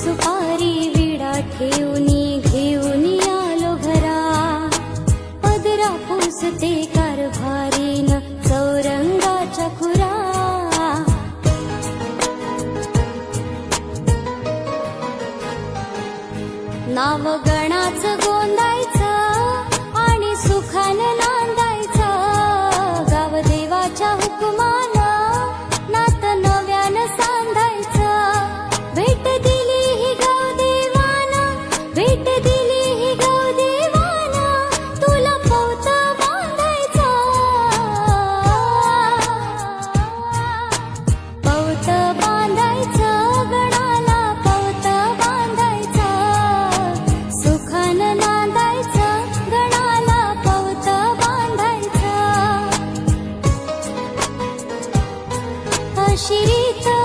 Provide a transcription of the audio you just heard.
सुपारी विडा ठेवनी घेऊन आलो घरा. पदरा पुसते कारभारीन चौरंगाच्या खुरा. नाव गणाचं 知りたい。